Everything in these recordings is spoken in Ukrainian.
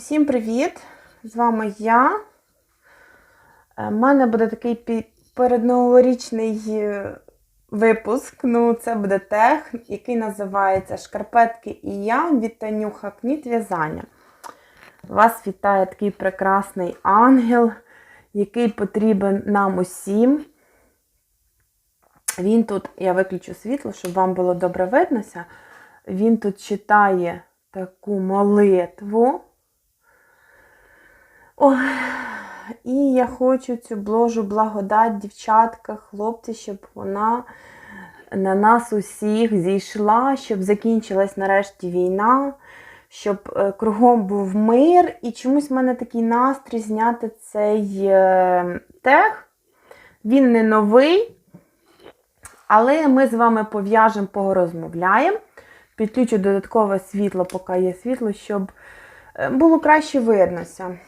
Всім привіт! З вами я. У мене буде такий передноворічний е, випуск. Ну, це буде тех, який називається Шкарпетки і я від Танюха Кніт в'язання. Вас вітає такий прекрасний ангел, який потрібен нам усім. Він тут, я виключу світло, щоб вам було добре виднося. Він тут читає таку молитву. Ой, і я хочу цю бложу благодать, дівчатка, хлопці, щоб вона на нас усіх зійшла, щоб закінчилась нарешті війна, щоб е, кругом був мир. І чомусь в мене такий настрій зняти цей е, тех. Він не новий, але ми з вами пов'яжемо, порозмовляємо. Підключу додаткове світло, поки є світло, щоб е, було краще виднося.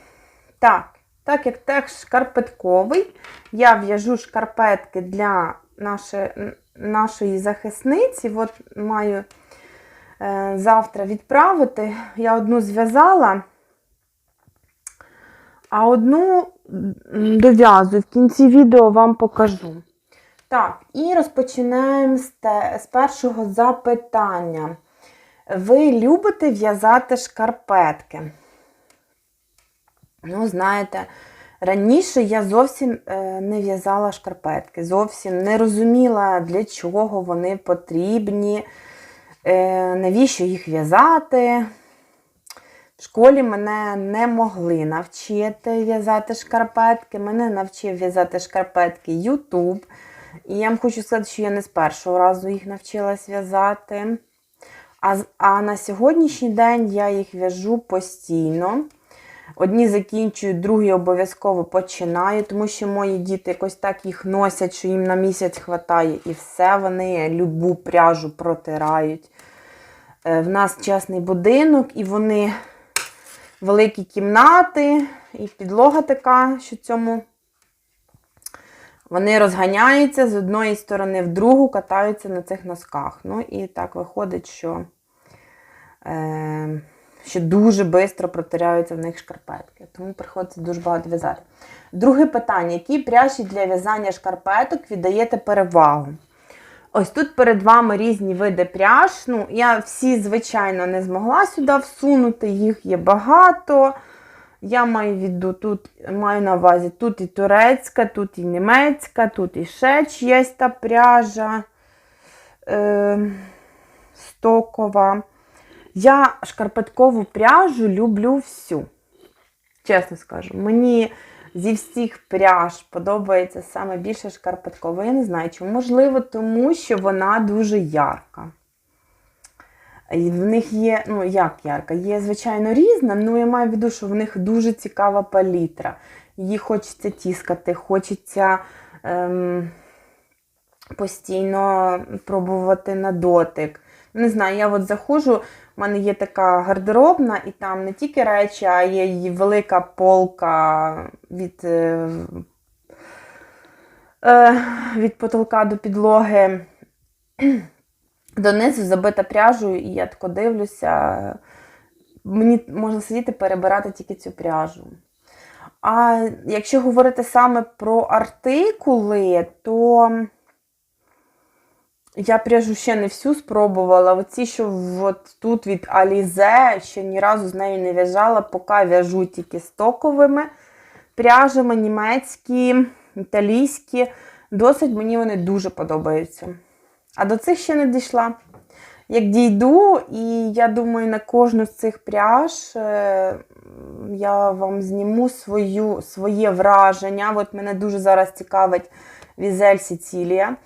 Так, так як тех шкарпетковий, я в'яжу шкарпетки для наше, нашої захисниці. От маю е, завтра відправити. Я одну зв'язала, а одну дов'язую. В кінці відео вам покажу. Так, і розпочинаємо з, те, з першого запитання. Ви любите в'язати шкарпетки? Ну, знаєте, раніше я зовсім е, не в'язала шкарпетки, зовсім не розуміла, для чого вони потрібні, е, навіщо їх в'язати. В школі мене не могли навчити в'язати шкарпетки. Мене навчив в'язати шкарпетки YouTube. І я вам хочу сказати, що я не з першого разу їх навчилась в'язати. А, а на сьогоднішній день я їх в'яжу постійно. Одні закінчую, другі обов'язково починаю, тому що мої діти якось так їх носять, що їм на місяць хватає, і все вони любу пряжу протирають. Е, В нас чесний будинок, і вони великі кімнати, і підлога така, що цьому. Вони розганяються з одної сторони в другу, катаються на цих носках. Ну і так виходить, що, е, що дуже швидко протиряються в них шкарпетки. Тому приходиться дуже багато в'язати. Друге питання: які пряжі для в'язання шкарпеток віддаєте перевагу? Ось тут перед вами різні види пряж. Ну, я всі, звичайно, не змогла сюди всунути, їх є багато. Я маю віду, тут маю на увазі тут і турецька, тут і німецька, тут і ще чиясь та пряжа е, стокова. Я шкарпеткову пряжу люблю всю. Чесно скажу. Мені зі всіх пряж подобається саме більше шкарпеткова. Я не знаю, чому. Можливо, тому що вона дуже ярка. І в них є, ну як ярка, є, звичайно, різна, але я маю в виду, що в них дуже цікава палітра. Її хочеться тіскати, хочеться ем, постійно пробувати на дотик. Не знаю, я от заходжу, в мене є така гардеробна, і там не тільки речі, а є її велика полка від, е, е, від потолка до підлоги донизу забита пряжею, і я тако дивлюся. Мені можна сидіти перебирати тільки цю пряжу. А якщо говорити саме про артикули, то я пряжу ще не всю спробувала. Оці, що от тут від Alize, ще ні разу з нею не в'яжала, поки в'яжу тільки стоковими пряжами, німецькі, італійські. Досить мені вони дуже подобаються. А до цих ще не дійшла. Як дійду, і я думаю, на кожну з цих пряж е, я вам зніму свою, своє враження. От мене дуже зараз цікавить візель Сіцілія.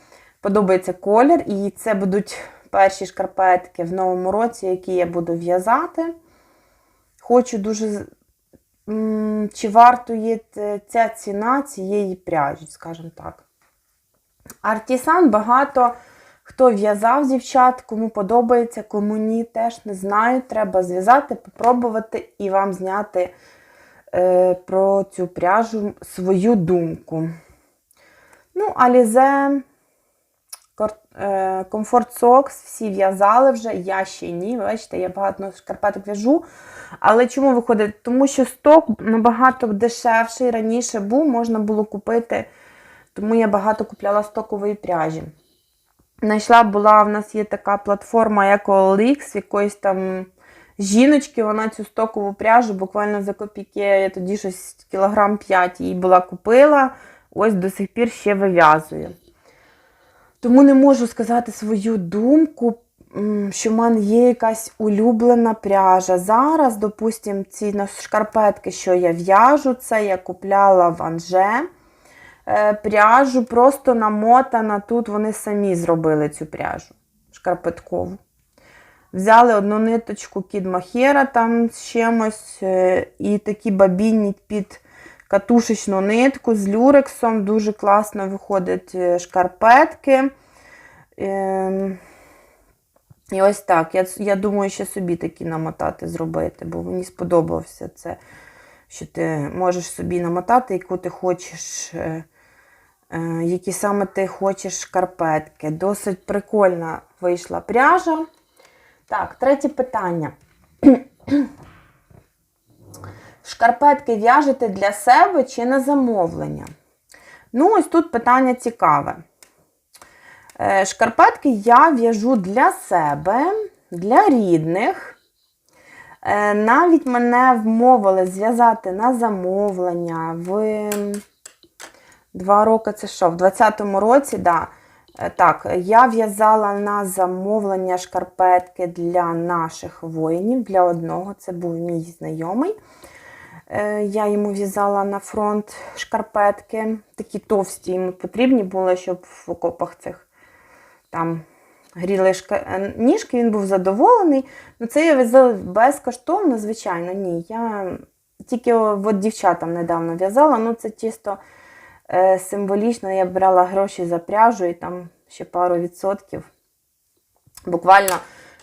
Подобається колір, і це будуть перші шкарпетки в новому році, які я буду в'язати. Хочу дуже. Чи вартує ця ціна цієї пряжі, скажімо так. Артісан багато хто в'язав дівчат, кому подобається, кому ні, теж не знаю. Треба зв'язати, попробувати і вам зняти е, про цю пряжу свою думку. Ну, Алізе Е, Comfort Socks всі в'язали вже, я ще ні. Бачите, я багато шкарпеток в'яжу. Але чому виходить? Тому що сток набагато дешевший раніше був, можна було купити, тому я багато купляла стокової пряжі. Знайшла була, в нас є така платформа, як OLX, якоїсь там жіночки, вона цю стокову пряжу буквально за копійки, я тоді щось кілограм 5 її була купила, ось до сих пір ще вив'язую. Тому не можу сказати свою думку, що в мене є якась улюблена пряжа. Зараз, допустимо, ці шкарпетки, що я в'яжу, це я купляла в Анже. Е, Пряжу просто намотана. Тут вони самі зробили цю пряжу шкарпеткову. Взяли одну ниточку Кід Махера там з чимось, е, і такі бабінні під катушечну нитку з люрексом. Дуже класно виходять е, шкарпетки. Ем, І ось так. Я, я думаю, ще собі такі намотати зробити, бо мені сподобався це, що ти можеш собі намотати, яку ти хочеш, е, е, які саме ти хочеш шкарпетки. Досить прикольна вийшла пряжа. Так, третє питання. Шкарпетки в'яжете для себе чи на замовлення? Ну, ось тут питання цікаве. Е, Шкарпетки я в'яжу для себе, для рідних. Е, Навіть мене вмовили зв'язати на замовлення в два роки це що? В 20-му році, да. Е, так, я в'язала на замовлення шкарпетки для наших воїнів, для одного, це був мій знайомий. Е, Я йому в'язала на фронт шкарпетки, такі товсті йому потрібні були, щоб в окопах цих там гріли шка... е, ніжки, він був задоволений. Ну, це я в'язала безкоштовно, звичайно, ні. Я тільки от дівчатам недавно в'язала, ну це чисто е, символічно. Я брала гроші за пряжу і там ще пару відсотків. Буквально,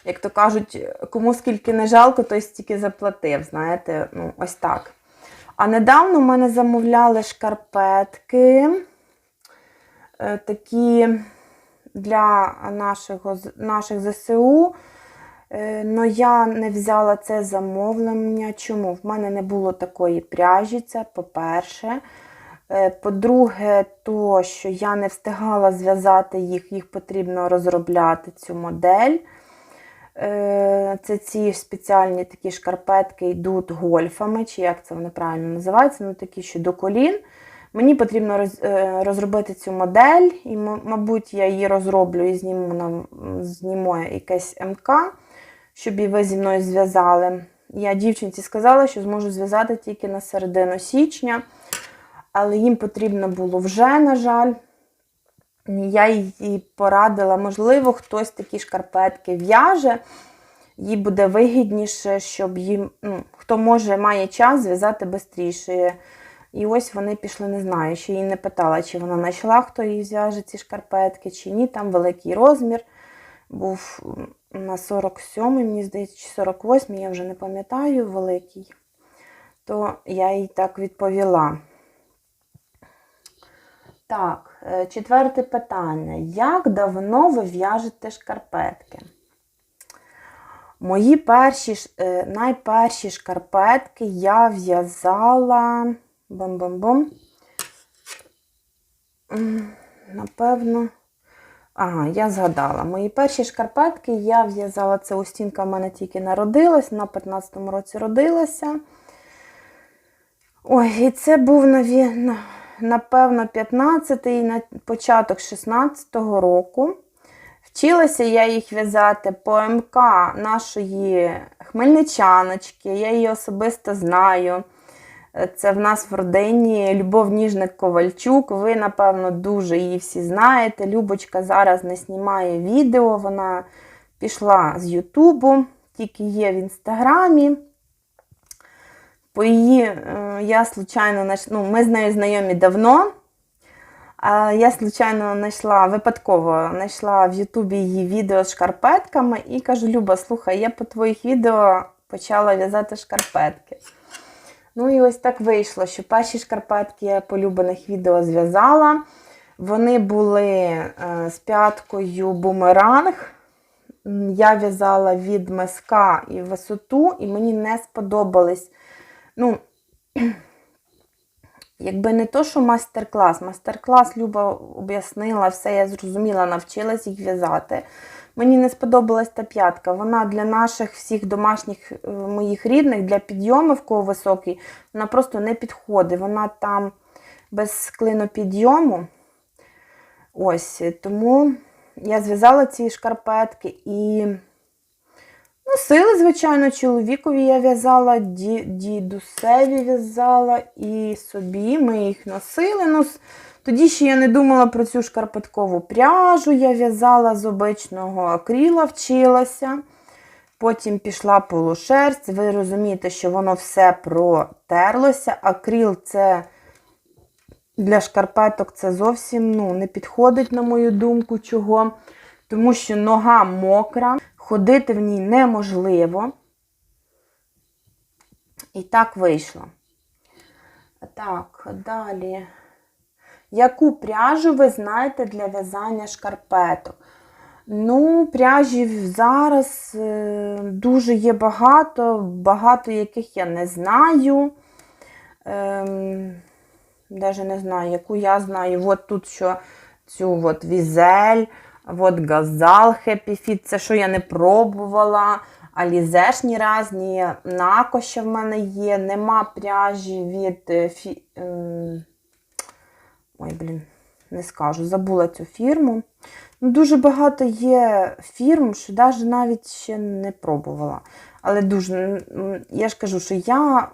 як то кажуть, кому скільки не жалко, той стільки заплатив. Знаєте, ну, ось так. А недавно в мене замовляли шкарпетки. е, Такі для нашого, наших ЗСУ. Ну, я не взяла це замовлення. Чому? В мене не було такої пряжі, це по-перше. Е, По-друге, то, що я не встигала зв'язати їх, їх потрібно розробляти цю модель. Е, Це ці спеціальні такі шкарпетки йдуть гольфами, чи як це вони правильно називаються, ну такі, що до колін. Мені потрібно е, розробити цю модель, і, мабуть, я її розроблю і зніму нам зніму якесь МК, щоб і ви зі мною зв'язали. Я дівчинці сказала, що зможу зв'язати тільки на середину січня, але їм потрібно було вже, на жаль. Я їй порадила, можливо, хтось такі шкарпетки в'яже, їй буде вигідніше, щоб їм, ну, хто може, має час зв'язати швидше. І ось вони пішли, не знаю, ще її не питала, чи вона знайшла, хто їй зв'яже ці шкарпетки, чи ні. Там великий розмір. Був на 47, мені здається, чи 48, я вже не пам'ятаю, великий. То я їй так відповіла. Так, е, четверте питання. Як давно ви в'яжете шкарпетки? Мої перші, е, найперші шкарпетки я в'язала. Бам-бам-бам. М, Напевно. Ага, я згадала. Мої перші шкарпетки я в'язала. Це Устінка в мене тільки народилась, на 15-му році родилася. Ой, і це був, наві- напевно, 15-й, на початок 16-го року. Вчилася я їх в'язати по МК нашої хмельничаночки. Я її особисто знаю. Це в нас в родині Любов Ніжник Ковальчук. Ви, напевно, дуже її всі знаєте. Любочка зараз не знімає відео, вона пішла з Ютубу, тільки є в інстаграмі. По її е, я случайно ну, ми з нею знайомі давно. Я случайно знайшла, випадково знайшла в Ютубі її відео з шкарпетками і кажу: Люба, слухай, я по твоїх відео почала в'язати шкарпетки. Ну і ось так вийшло, що перші шкарпетки я по любаних відео зв'язала. Вони були е, з п'яткою бумеранг. Я в'язала від миска і висоту, і мені не сподобались. Ну, якби не то, що мастер-клас. Мастер-клас Люба об'яснила, все, я зрозуміла, навчилась їх в'язати. Мені не сподобалась та п'ятка. Вона для наших всіх домашніх е, моїх рідних, для підйому, в кого високий, вона просто не підходить. Вона там без клинопідйому. Ось, тому я зв'язала ці шкарпетки і носили, звичайно, чоловікові я в'язала, ді- дідусеві в'язала і собі. Ми їх носили. Ну, тоді ще я не думала про цю шкарпеткову пряжу. Я в'язала з обичного акріла, вчилася. Потім пішла полушерсть. Ви розумієте, що воно все протерлося. Акріл це для шкарпеток це зовсім ну, не підходить, на мою думку, чого. Тому що нога мокра, ходити в ній неможливо. І так вийшло. Так, далі. Яку пряжу ви знаєте для в'язання шкарпеток? Ну, пряжів зараз е, дуже є багато, багато яких я не знаю. Ем, Даже не знаю, яку я знаю. От тут що цю от візель, от газал Happy Fit, це що я не пробувала. Алізешні різні, накоща в мене є, нема пряжі від е, фі... ем, Ой, блін, не скажу, забула цю фірму. Ну, дуже багато є фірм, що навіть навіть ще не пробувала. Але дуже, я ж кажу, що я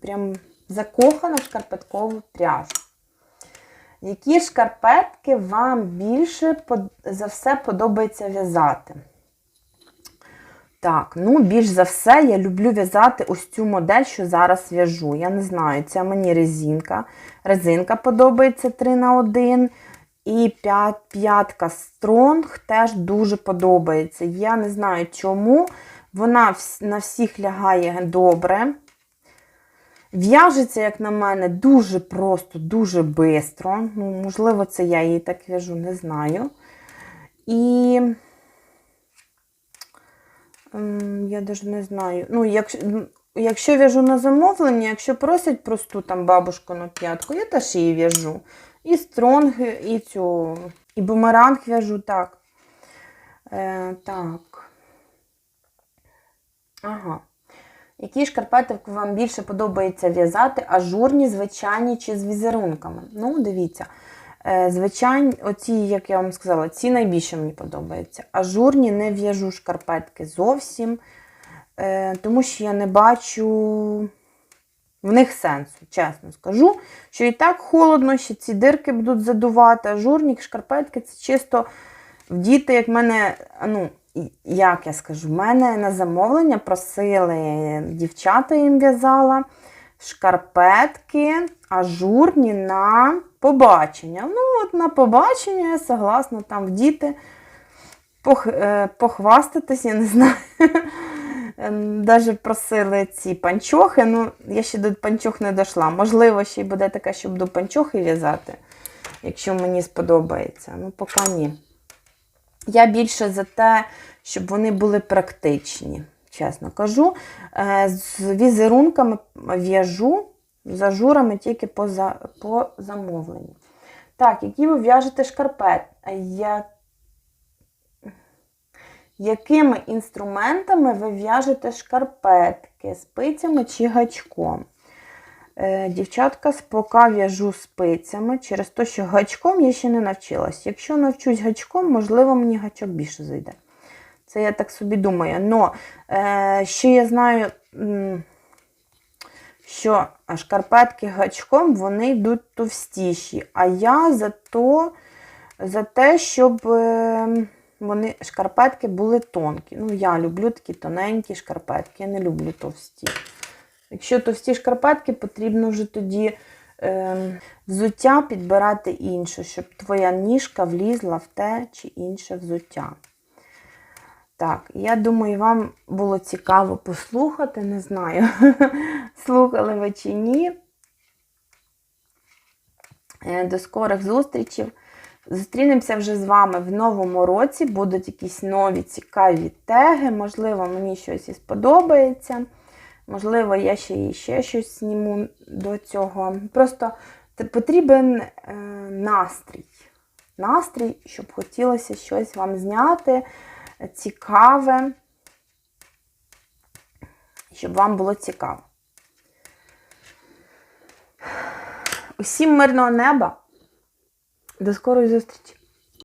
прям закохана в шкарпеткову пряжу. Які шкарпетки вам більше за все подобається в'язати? Так, ну більш за все я люблю в'язати ось цю модель, що зараз в'яжу. Я не знаю, це мені резинка. Резинка подобається 3 на 1 І п'ятка Стронг теж дуже подобається. Я не знаю чому. Вона на всіх лягає добре. В'яжеться, як на мене, дуже просто, дуже швидко. Ну, можливо, це я її так в'яжу, не знаю. І ем, я навіть не знаю. Ну, якщо, якщо в'яжу на замовлення, якщо просять просту там бабушку на п'ятку, я теж її в'яжу. І стронг, і цю, і бумеранг в'яжу так. Е, так. Ага. Які шкарпети вам більше подобається в'язати? Ажурні, звичайні чи з візерунками? Ну, дивіться. Е, Звичайні, оці, як я вам сказала, ці найбільше мені подобаються. Ажурні не в'яжу шкарпетки зовсім, е, тому що я не бачу в них сенсу, чесно скажу. Що і так холодно, ще ці дирки будуть задувати. Ажурні шкарпетки це чисто вдіти, як в мене, ну, як я скажу, в мене на замовлення просили дівчата їм в'язала шкарпетки ажурні на побачення. Ну, от на побачення я согласна там вдіти, пох, е, похвастатись, я не знаю. Навіть просили ці панчохи. Ну, я ще до панчох не дійшла. Можливо, ще й буде таке, щоб до панчохи в'язати, якщо мені сподобається. Ну, поки ні. Я більше за те, щоб вони були практичні, чесно кажу. Е, З візерунками в'яжу, з ажурами тільки по, за, по замовленню. Так, які ви в'яжете шкарпет? Я... Якими інструментами ви в'яжете шкарпетки? Спицями чи гачком? Е, Дівчатка, поки в'яжу спицями, через те, що гачком я ще не навчилась. Якщо навчусь гачком, можливо, мені гачок більше зайде. Це я так собі думаю. Но е, ще я знаю, що шкарпетки гачком вони йдуть товстіші. А я за, то, за те, щоб е, вони, шкарпетки були тонкі. Ну, я люблю такі тоненькі шкарпетки, я не люблю товсті. Якщо товсті шкарпетки, потрібно вже тоді е, взуття підбирати інше, щоб твоя ніжка влізла в те чи інше взуття. Так, я думаю, вам було цікаво послухати, не знаю, слухали ви чи ні. Е, До скорих зустрічей. Зустрінемося вже з вами в новому році. Будуть якісь нові цікаві теги. Можливо, мені щось і сподобається. Можливо, я ще ще щось зніму до цього. Просто потрібен е, настрій. Настрій, щоб хотілося щось вам зняти е, цікаве, щоб вам було цікаво. Усім мирного неба! До скорої зустрічі!